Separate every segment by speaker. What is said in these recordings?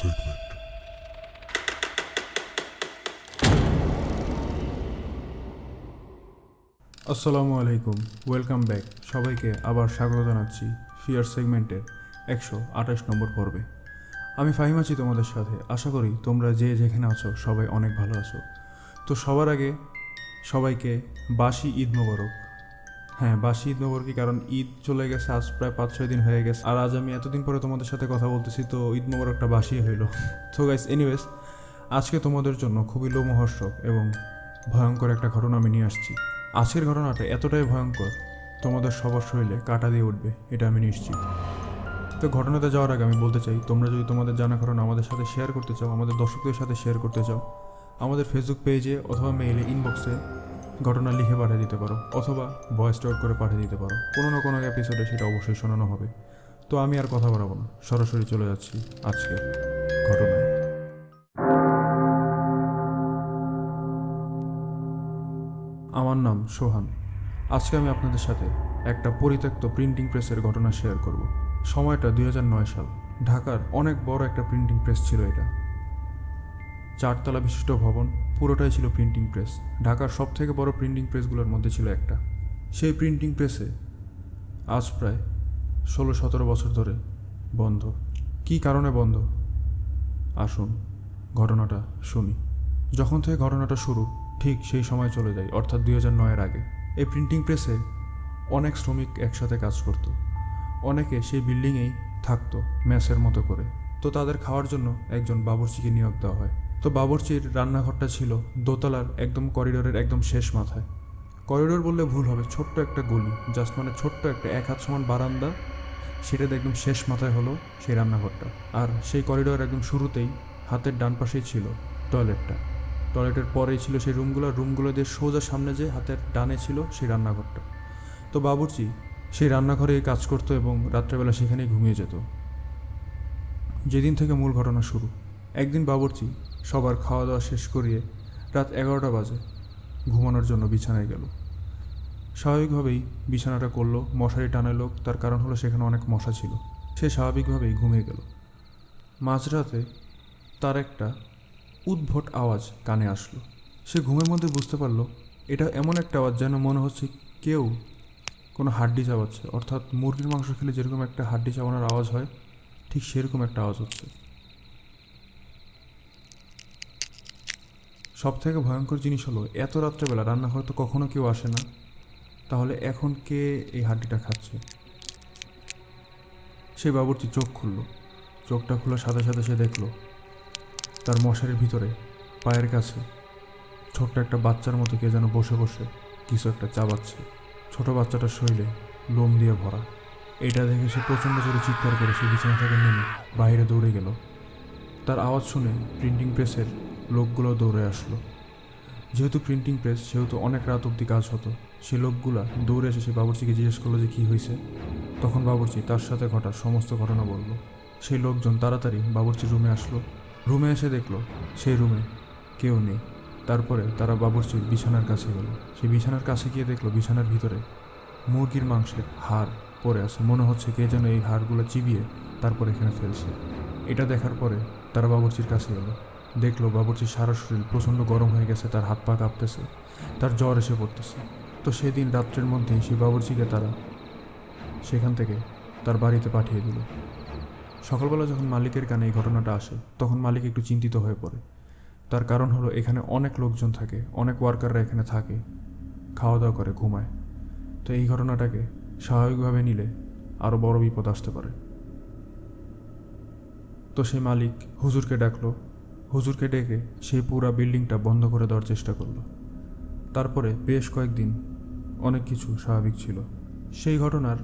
Speaker 1: segment.
Speaker 2: আসসালামু আলাইকুম welcome back সবাইকে আবার স্বাগত জানাচ্ছি ফিয়ার সেগমেন্টের একশো আঠাশ নম্বর পর্বে। আমি ফাহিম আছি তোমাদের সাথে। আশা করি তোমরা যে যেখানে আছো সবাই অনেক ভালো আছো। তো সবার আগে সবাইকে বাসি ঈদ মোবারক। হ্যাঁ বাসি ঈদ মোবারকই কারণ ঈদ চলে গেছে, আজ প্রায় পাঁচ ছয় দিন হয়ে গেছে। আর আজ আমি এতদিন পরে তোমাদের সাথে কথা বলতেছি, তো ঈদ মোবারকটা বাসি হইল। তো গাইস এনিওয়েজ আজকে তোমাদের জন্য খুবই লোমহর্ষক এবং ভয়ঙ্কর একটা ঘটনা আমি নিয়ে আসছি। আজকের ঘটনাটা এতটাই ভয়ঙ্কর, তোমাদের সবার শরীরে কাটা দিয়ে উঠবে, এটা আমি নিশ্চিত। তো ঘটনাতে যাওয়ার আগে আমি বলতে চাই, তোমরা যদি তোমাদের জানা ঘটনা আমাদের সাথে শেয়ার করতে চাও, আমাদের দর্শকদের সাথে শেয়ার করতে চাও, আমাদের ফেসবুক পেজে অথবা মেইলে ইনবক্সে ঘটনা লিখে পাঠিয়ে দিতে পারো, অথবা ভয়েস রেকর্ড করে পাঠিয়ে দিতে পারো। কোনো না কোনো এপিসোডে সেটা অবশ্যই শোনানো হবে। তো আমি আর কথা বাড়াবো না, সরাসরি চলে যাচ্ছি আজকের ঘটনায়। আমার নাম সোহান। আজকে আমি আপনাদের সাথে একটা পরিত্যক্ত প্রিন্টিং প্রেসের ঘটনা শেয়ার করব। সময়টা দুই হাজার নয় সাল। ঢাকার অনেক বড় একটা প্রিন্টিং প্রেস ছিল এটা। চারতলা বিশিষ্ট ভবন, পুরোটাই ছিল প্রিন্টিং প্রেস ঢাকার সব থেকে বড় প্রিন্টিং প্রেসগুলোর মধ্যে ছিল একটা। সেই প্রিন্টিং প্রেসে আজ প্রায় ষোলো সতেরো বছর ধরে বন্ধ। কী কারণে বন্ধ? আসুন, ঘটনাটা শুনি। যখন থেকে ঘটনাটা শুরু, ঠিক সেই সময় চলে যায় অর্থাৎ দুই হাজার নয়ের আগে। এই প্রিন্টিং প্রেসে অনেক শ্রমিক একসাথে কাজ করত। অনেকে সেই বিল্ডিংয়েই থাকতো ম্যাসের মতো করে। তো তাদের খাওয়ার জন্য একজন বাবুর্চিকে নিয়োগ দেওয়া হয়। তো বাবুর্চির রান্নাঘরটা ছিল দোতলার একদম করিডোরের একদম শেষ মাথায়। করিডোর বললে ভুল হবে, ছোট্ট একটা গলি জাস্ট মানে ছোট্ট একটা এক হাত সমান বারান্দা। সেটাতে একদম শেষ মাথায় হলো সেই রান্নাঘরটা। আর সেই করিডোর একদম শুরুতেই হাতের ডান পাশেই ছিল টয়লেটটা। টয়লেটের পরেই ছিল সেই রুমগুলো রুমগুলো দিয়ে সোজা সামনে যে হাতের ডানে ছিল সেই রান্নাঘরটা। তো বাবুর্চি সেই রান্নাঘরেই কাজ করতো এবং রাত্রেবেলা সেখানেই ঘুমিয়ে যেত। যেদিন থেকে মূল ঘটনা শুরু। একদিন বাবুর্চি সবার খাওয়া দাওয়া শেষ করিয়ে রাত এগারোটা বাজে ঘুমানোর জন্য বিছানায় গেল। স্বাভাবিকভাবেই বিছানাটা করল, মশারি টানালো, তার কারণ হলো সেখানে অনেক মশা ছিল। সে স্বাভাবিকভাবেই ঘুমিয়ে গেল। মাঝরাতে তার একটা উদ্ভট আওয়াজ কানে আসলো। সে ঘুমের মধ্যে বুঝতে পারল, এটা এমন একটা আওয়াজ যেন মনে হচ্ছে কেউ কোনো হাড্ডি চাবাচ্ছে। অর্থাৎ মুরগির মাংস খেলে যেরকম একটা হাড্ডি চাবানোর আওয়াজ হয়, ঠিক সেরকম একটা আওয়াজ হচ্ছে। সব থেকে ভয়ঙ্কর জিনিস হলো, এত রাত্রেবেলা রান্নাঘর তো কখনো কেউ আসে না। তাহলে এখন কে এই হাড্ডিটা খাচ্ছে? সে বাবুর্চি চোখ খুললো। চোখটা খোলার সাথে সাথে সে দেখল, তার মশারির ভিতরে, পায়ের কাছে, ছোট্ট একটা বাচ্চার মতো কে যেন বসে বসে কিছু একটা চাবাচ্ছে। ছোট বাচ্চাটার শরীরে লোম দিয়ে ভরা। এটা দেখে সে প্রচণ্ড জোরে চিৎকার করে সে বিছানা থেকে নেমে বাইরে দৌড়ে গেল। তার আওয়াজ শুনে প্রিন্টিং প্রেসের লোকগুলো দৌড়ে আসলো। যেহেতু প্রিন্টিং প্রেস সেহেতু অনেক রাত অবধি কাজ হতো, সে লোকগুলা দৌড়ে এসে সে বাবুর্চিকে জিজ্ঞেস করল যে কী হয়েছে। তখন বাবুর্চি তার সাথে ঘটা সমস্ত ঘটনা বলল। সেই লোকজন তাড়াতাড়ি বাবুর্চির রুমে আসলো। রুমে এসে দেখল সেই রুমে কেউ নেই। তারপরে তারা বাবুর্চির বিছানার কাছে গেল। সেই বিছানার কাছে গিয়ে দেখল বিছানার ভিতরে মুরগির মাংসের হাড় পড়ে আছে। মনে হচ্ছে কে যেন এই হাড়গুলো চিবিয়ে তারপর এখানে ফেলছে। এটা দেখার পরে তারা বাবুর্চির কাছে গেল। দেখল বাবুর্চির সারা শরীর প্রচণ্ড গরম হয়ে গেছে, তার হাত পা কাঁপতেছে, তার জ্বর এসে পড়তেছে। তো সেদিন রাত্রের মধ্যেই সেই বাবুর্চিকে তারা সেখান থেকে তার বাড়িতে পাঠিয়ে দিল। সকালবেলা যখন মালিকের কানে এই ঘটনাটা আসে, তখন মালিক একটু চিন্তিত হয়ে পড়ে। তার কারণ হলো এখানে অনেক লোকজন থাকে, অনেক ওয়ার্কাররা এখানে থাকে খাওয়া দাওয়া করে, ঘুমায়। তো এই ঘটনাটাকে স্বাভাবিকভাবে নিলে আরও বড় বিপদ আসতে পারে। তো সেই মালিক হুজুরকে ডাকলো হুজুরকে ডেকে সেই পুরা বিল্ডিংটা বন্ধ করে দেওয়ার চেষ্টা করল। তারপরে বেশ কয়েকদিন অনেক কিছু স্বাভাবিক ছিল। সেই ঘটনার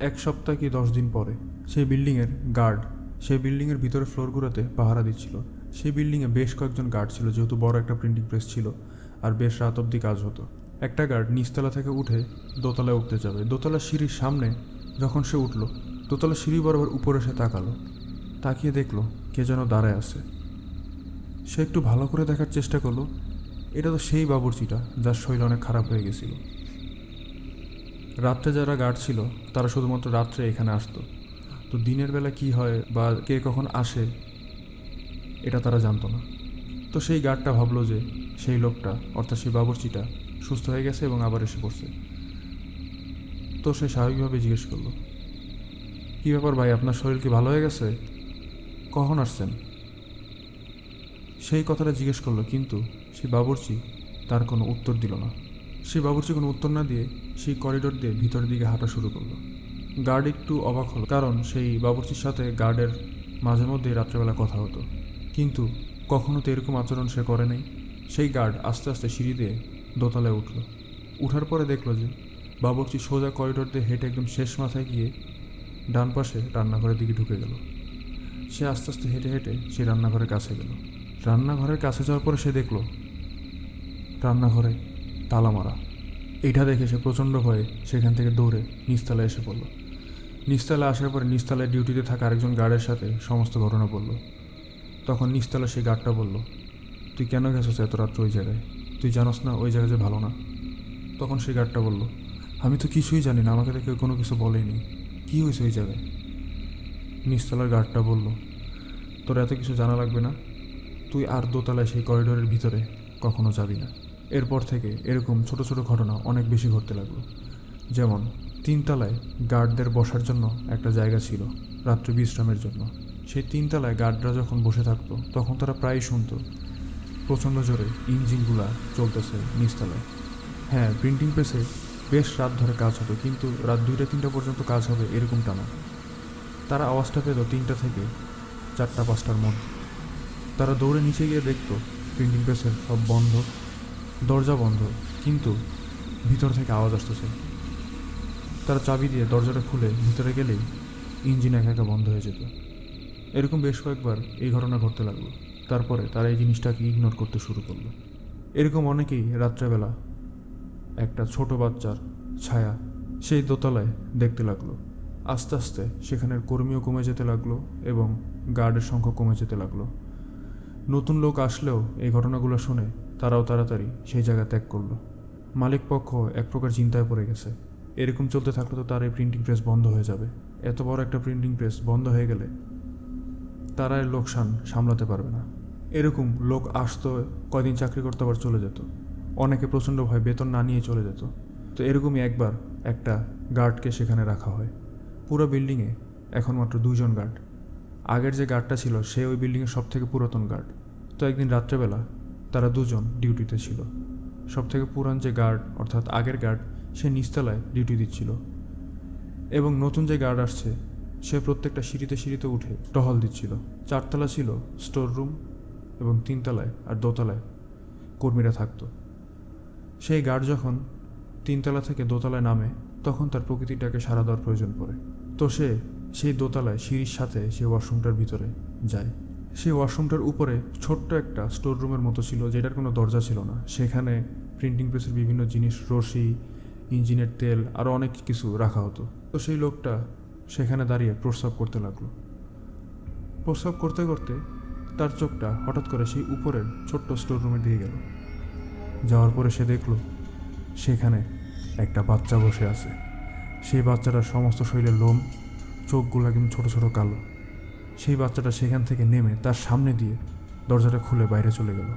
Speaker 2: এক সপ্তাহ কি দশ দিন পরে সেই বিল্ডিংয়ের গার্ড সেই বিল্ডিংয়ের ভিতরে ফ্লোরগুলোতে পাহারা দিচ্ছিল। সেই বিল্ডিংয়ে বেশ কয়েকজন গার্ড ছিল, যেহেতু বড় একটা প্রিন্টিং প্রেস ছিল আর বেশ রাত অবধি কাজ হতো। একটা গার্ড নিচতলা থেকে উঠে দোতলায় উঠতে যাবে। দোতলা সিঁড়ির সামনে যখন সে উঠল দোতলা সিঁড়ি বরাবর উপরে সে তাকালো। তাকিয়ে দেখল কে যেন দাঁড়ায় আছে। সে একটু ভালো করে দেখার চেষ্টা করল। এটা তো সেই বাবুর্চিটা যার শরীর অনেক খারাপ হয়ে গেছিল। রাত্রে যারা গার্ড ছিল, তারা শুধুমাত্র রাত্রে এখানে আসতো। তো দিনের বেলা কি হয় বা কে কখন আসে, এটা তারা জানতো না। তো সেই গার্ডটা ভাবলো যে সেই লোকটা, অর্থাৎ সেই বাবরচিটা, সুস্থ হয়ে গেছে এবং আবার এসে পড়ছে। তো সে স্বাভাবিকভাবে জিজ্ঞেস করল, কী ব্যাপার ভাই, আপনার শরীর কি ভালো হয়ে গেছে? কখন আসছেন? সেই কথাটা জিজ্ঞেস করল, কিন্তু সেই বাবরচি তার কোনো উত্তর দিল না। সেই বাবুর্চি কোনো উত্তর না দিয়ে সেই করিডোর দিয়ে ভিতরের দিকে হাঁটা শুরু করল। গার্ড একটু অবাক হলো, কারণ সেই বাবুর্চির সাথে গার্ডের মাঝে মধ্যেই রাত্রেবেলা কথা হতো। কিন্তু কখনো তো এরকম আচরণ সে করে নাই। সেই গার্ড আস্তে আস্তে সিঁড়ি দিয়ে দোতলায় উঠল। উঠার পরে দেখল যে বাবুর্চি সোজা করিডোর দিয়ে হেঁটে একদম শেষ মাথায় গিয়ে ডান পাশে রান্নাঘরের দিকে ঢুকে গেল। সে আস্তে আস্তে হেঁটে হেঁটে সেই রান্নাঘরের কাছে গেল। রান্নাঘরের কাছে যাওয়ার পরে সে দেখল, রান্নাঘরে তালা মারা। এইটা দেখে সে প্রচণ্ড ভয়ে সেখান থেকে দৌড়ে নিচতলায় এসে পড়ল। নিচতলায় আসার পরে নিচতলায় ডিউটিতে থাকা আরেকজন গার্ডের সাথে সমস্ত ঘটনা বলল। তখন নিচতলা সেই গার্ডটা বলল, তুই কেন গেছিস এত রাত্র ওই জায়গায়? তুই জানোস না ওই জায়গা যে ভালো না? তখন সেই গার্ডটা বলল, আমি তো কিছুই জানি না, আমাকে তো কেউ কোনো কিছু বলেনি। কী হয়েছে ওই জায়গায়? নিচতলার গার্ডটা বলল, তোর এত কিছু জানা লাগবে না? তুই আর দোতলায় সেই করিডোরের ভিতরে কখনো যাবি না। এরপর থেকে এরকম ছোট ছোট ঘটনা অনেক বেশি ঘটতে লাগল। যেমন, তিনতলায় গার্ডদের বসার জন্য একটা জায়গা ছিল, রাত্রি বিশ্রামের জন্য। সেই তিনতলায় গার্ডরা যখন বসে থাকতো, তখন তারা প্রায়ই শুনতো, প্রচণ্ড জোরে ইঞ্জিনগুলা চলতেছে নিচতলায়। হ্যাঁ প্রিন্টিং প্রেসে বেশ রাত ধরে কাজ হতো, কিন্তু রাত দুইটা তিনটা পর্যন্ত কাজ হবে এরকমটা না। তারা আওয়াজটা পেত তিনটা থেকে চারটা পাঁচটার মধ্যে। তারা দৌড়ে নিচে গিয়ে দেখতো প্রিন্টিং প্রেসের সব বন্ধ, দরজা বন্ধ, কিন্তু ভিতর থেকে আওয়াজ আসতেছে। তারা চাবি দিয়ে দরজাটা খুলে ভিতরে গেলেই ইঞ্জিন একা একা বন্ধ হয়ে যেত। এরকম বেশ কয়েকবার এই ঘটনা ঘটতে লাগল। তারপরে তারা এই জিনিসটাকে ইগনোর করতে শুরু করল। এরকম অনেকেই রাত্রেবেলা একটা ছোট বাচ্চার ছায়া সেই দোতলায় দেখতে লাগল। আস্তে আস্তে সেখানের কর্মীও কমে যেতে লাগল এবং গার্ডের সংখ্যা কমে যেতে লাগল। নতুন লোক আসলেও এই ঘটনাগুলো শুনে তারাও তাড়াতাড়ি সেই জায়গা ত্যাগ করল। মালিক পক্ষ এক প্রকার চিন্তায় পড়ে গেছে। এরকম চলতে থাকলে তো তার এই প্রিন্টিং প্রেস বন্ধ হয়ে যাবে। এত বড় একটা প্রিন্টিং প্রেস বন্ধ হয়ে গেলে তারা এর লোকসান সামলাতে পারবে না। এরকম লোক আসতো, কয়দিন চাকরি করতে, আবার চলে যেত। অনেকে প্রচণ্ড ভয় বেতন না নিয়ে চলে যেত। তো এরকমই একবার একটা গার্ডকে সেখানে রাখা হয়। পুরো বিল্ডিংয়ে এখন মাত্র দুইজন গার্ড আগের যে গার্ডটা ছিল, সে ওই বিল্ডিংয়ের সব থেকে পুরাতন গার্ড তো একদিন রাত্রেবেলা তারা দুজন ডিউটিতে ছিল। সব থেকে পুরান যে গার্ড অর্থাৎ আগের গার্ড সে নিচতলায় ডিউটি দিচ্ছিল। এবং নতুন যে গার্ড আসছে, সে প্রত্যেকটা সিঁড়িতে সিঁড়িতে উঠে টহল দিচ্ছিল। চারতলা ছিল স্টোর রুম এবং তিনতলায় আর দোতলায় কর্মীরা থাকতো। সেই গার্ড যখন তিনতলা থেকে দোতলায় নামে, তখন তার প্রকৃতিটাকে সারা দেওয়ার প্রয়োজন পড়ে। তো সে সেই দোতলায় সিঁড়ির সাথে সেই ওয়াশরুমটার ভিতরে যায়। সেই ওয়াশরুমটার উপরে ছোট্ট একটা স্টোর রুমের মতো ছিল, যেটার কোনো দরজা ছিল না। সেখানে প্রিন্টিং প্রেসের বিভিন্ন জিনিস, রশি, ইঞ্জিনের তেল আরও অনেক কিছু রাখা হতো। তো সেই লোকটা সেখানে দাঁড়িয়ে প্রস্রাব করতে লাগল। প্রস্রাব করতে করতে তার চোখটা হঠাৎ করে সেই উপরের ছোট্ট স্টোর রুমে দিয়ে গেল। যাওয়ার পরে সে দেখল, সেখানে একটা বাচ্চা বসে আছে। সেই বাচ্চাটার সমস্ত শরীরে লোম চোখগুলো একদম ছোটো ছোটো কালো। সেই বাচ্চাটা সেখান থেকে নেমে তার সামনে দিয়ে দরজাটা খুলে বাইরে চলে গেল।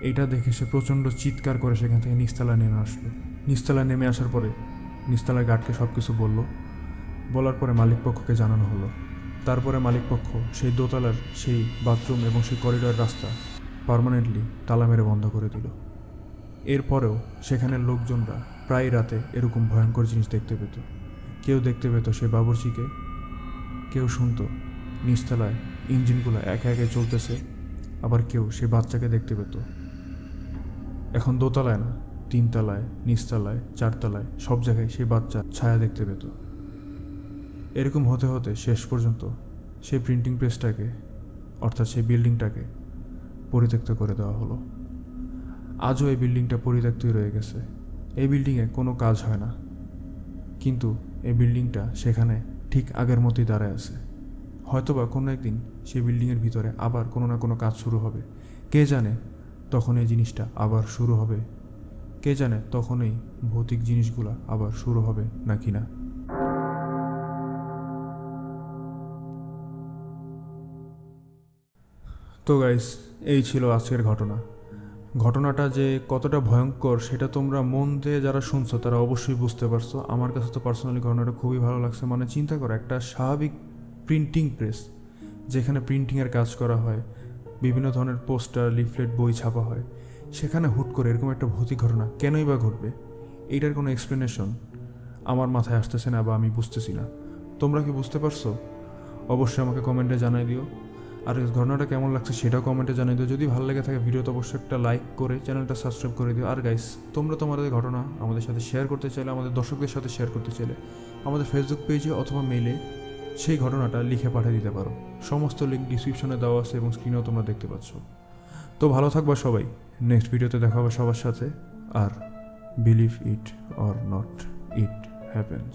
Speaker 2: এটা দেখে সে প্রচণ্ড চিৎকার করে সেখান থেকে নিচতলায় নেমে আসলো। নিচতলায় নেমে আসার পরে নিচতলায় গার্ডকে সব কিছু বলল। বলার পরে মালিক পক্ষকে জানানো হলো। তারপরে মালিক পক্ষ সেই দোতলার সেই বাথরুম এবং সেই করিডোর রাস্তা পারমানেন্টলি তালা মেরে বন্ধ করে দিল। এরপরেও সেখানের লোকজনরা প্রায় রাতে এরকম ভয়ঙ্কর জিনিস দেখতে পেত। কেউ দেখতে পেত সে বাবুর্চিকে, কেউ শুনতো নিচতলায় ইঞ্জিনগুলো একে একে চলতেছে, আবার কেউ সে বাচ্চাকে দেখতে পেত। এখন দোতলায় না, তিনতলায়, নিচতলায়, চারতলায় সব জায়গায় সেই বাচ্চা ছায়া দেখতে পেত। এরকম হতে হতে শেষ পর্যন্ত সেই প্রিন্টিং প্রেসটাকে অর্থাৎ সেই বিল্ডিংটাকে পরিত্যক্ত করে দেওয়া হলো। আজও এই বিল্ডিংটা পরিত্যক্তই রয়ে গেছে। এই বিল্ডিংয়ে কোনো কাজ হয় না। কিন্তু এই বিল্ডিংটা সেখানে ঠিক আগের মতোই দাঁড়ায় আছে। হয়তোবা কোনো একদিন সেই বিল্ডিংয়ের ভিতরে আবার কোনো না কোনো কাজ শুরু হবে। কে জানে তখন এই জিনিসটা আবার শুরু হবে। কে জানে তখন এই ভৌতিক জিনিসগুলো আবার শুরু হবে নাকি না। তো গাইস এই ছিল আজকের ঘটনা। ঘটনাটা যে কতটা ভয়ঙ্কর, সেটা তোমরা মন দিয়ে যারা শুনছো, তারা অবশ্যই বুঝতে পারছ। আমার কাছে তো পার্সোনালি ঘটনাটা খুবই ভালো লাগছে। মানে চিন্তা করো, একটা স্বাভাবিক প্রিন্টিং প্রেস যেখানে প্রিন্টিংয়ের কাজ করা হয়, বিভিন্ন ধরনের পোস্টার লিফলেট বই ছাপা হয়, সেখানে হুট করে এরকম একটা ভৌতিক ঘটনা কেনই বা ঘটবে? এইটার কোনো এক্সপ্লেনেশন আমার মাথায় আসতেছে না বা আমি বুঝতেছি না। তোমরা কি বুঝতে পারছ? অবশ্যই আমাকে কমেন্টে জানাই দিও। আর ঘটনাটা কেমন লাগছে সেটাও কমেন্টে জানিয়ে দিও। যদি ভালো লেগে থাকে ভিডিওতে অবশ্যই একটা লাইক করে চ্যানেলটা সাবস্ক্রাইব করে দিও। আর গাইস তোমরা তোমাদের ঘটনা আমাদের সাথে শেয়ার করতে চাইলে, আমাদের দর্শকদের সাথে শেয়ার করতে চাইলে, আমাদের ফেসবুক পেজে অথবা মেইলে সেই ঘটনাটা লিখে পাঠিয়ে দিতে পারো। সমস্ত লিঙ্ক ডিসক্রিপশনে দেওয়া আছে এবং স্ক্রিনেও তোমরা দেখতে পাচ্ছ। তো ভালো থাকবা সবাই। নেক্সট ভিডিওতে দেখা হবে সবার সাথে। আর believe it or not it happens